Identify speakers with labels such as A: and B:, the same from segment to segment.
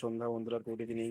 A: সন্ধ্যা বন্ধুরা good evening.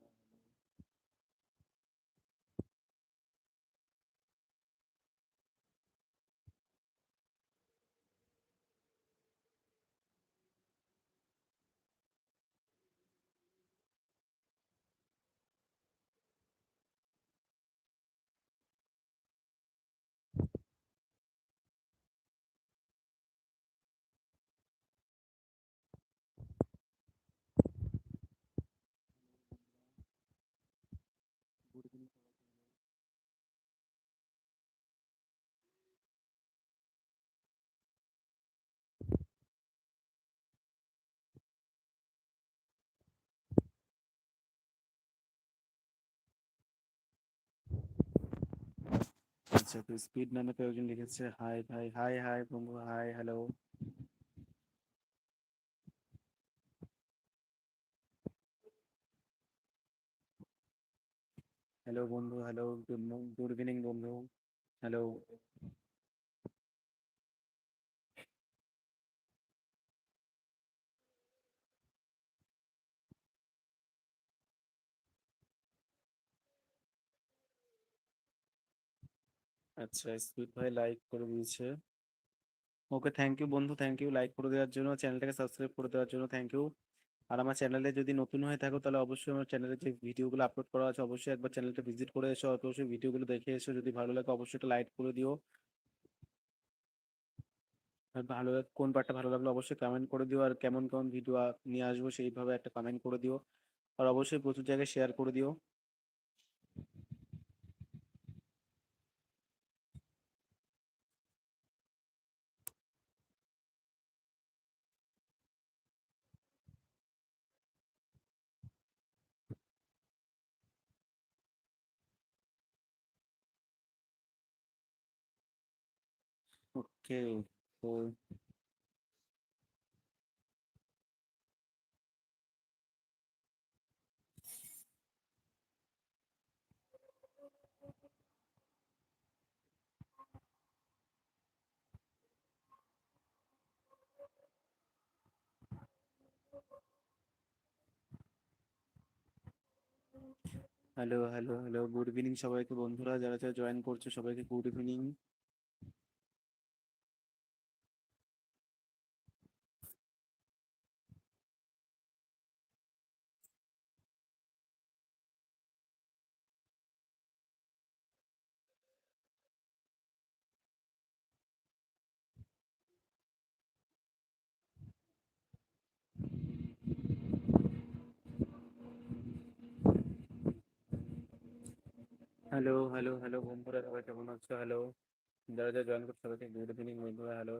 A: আচ্ছা তো স্পিড নামে কেউ একজন লিখেছে হাই ভাই হাই হাই বন্ধু হাই হ্যালো হ্যালো বন্ধু হ্যালো গুড গুড ইভিনিং বন্ধু হ্যালো আচ্ছা স্পিড ভাই লাইক করে দিয়েছে। ওকে থ্যাংক ইউ বন্ধু থ্যাংক ইউ লাইক করে দেওয়ার জন্য, চ্যানেলটাকে সাবস্ক্রাইব করে দেওয়ার জন্য থ্যাংক ইউ আর আমার চ্যানেলে যদি নতুন হয়ে থাকো, তাহলে অবশ্যই আমার চ্যানেলে যে ভিডিওগুলো আপলোড করা আছে, অবশ্যই একবার চ্যানেলটা ভিজিট করে এসো। অবশ্যই ভিডিওগুলো দেখে এসো, যদি ভালো লাগে অবশ্যই একটা লাইক করে দিও। আর ভালো লাগ- কোন পার্টটা ভালো লাগল অবশ্যই কমেন্ট করে দিও। আর কেমন কেমন ভিডিও নিয়ে আসব সেইভাবে একটা কমেন্ট করে দিও। আর অবশ্যই প্রচুর জায়গায় শেয়ার করে দিও। ওকে তো hello hello hello good evening সবাইকে, বন্ধুরা, যারা যারা জয়েন করছ, সবাইকে good evening hello hello hello বন্ধুরা সবাই কেমন আছো? হ্যালো, যারা যারা জয়েন করছ, সবাইকে গুড ইভিনিং বন্ধুরা, হ্যালো।